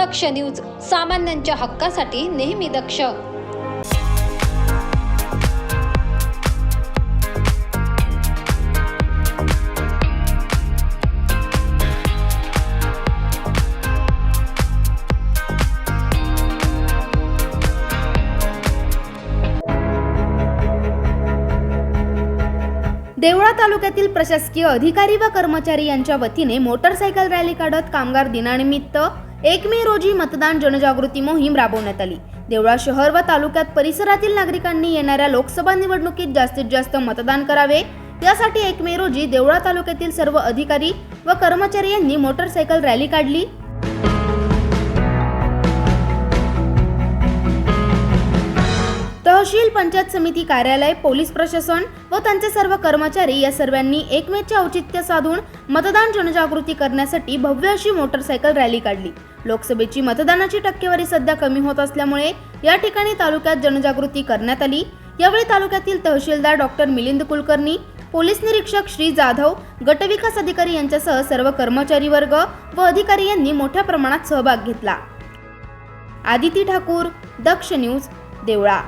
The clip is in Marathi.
दक्ष न्यूज सामान्यांच्या हक्कासाठी नेहमी दक्ष. देवळा तालुक्यातील प्रशासकीय अधिकारी व कर्मचारी यांच्या वतीने मोटरसायकल रॅली काढत कामगार दिनानिमित्त एक मे रोजी मतदान जनजागृती मोहीम राबवण्यात आली. देवळा शहर व तालुक्यात परिसरातील नागरिकांनी येणाऱ्या लोकसभा निवडणुकीत जास्तीत जास्त मतदान करावे. यासाठी एक मे रोजी देवळा तालुक्यातील सर्व अधिकारी व कर्मचारी यांनी मोटरसायकल रॅली काढली. तहसील पंचायत समिती कार्यालय पोलीस प्रशासन व त्यांचे सर्व कर्मचारी या सर्वांनी एकमेचे औचित्य साधून मतदान जनजागृती करण्यासाठी भव्य अशी मोटरसायकल रॅली काढली. लोकसभेची मतदानाची टक्केवारी सध्या कमी होत असल्यामुळे या ठिकाणी तालुक्यात जनजागृती करण्यात आली. यावेळी तालुक्यातील तहसीलदार डॉक्टर मिलिंद कुलकर्णी पोलीस निरीक्षक श्री जाधव गटविकास अधिकारी यांच्यासह सर्व कर्मचारी वर्ग व अधिकारी यांनी मोठ्या प्रमाणात सहभाग घेतला. आदिती ठाकूर दक्ष न्यूज देवळा.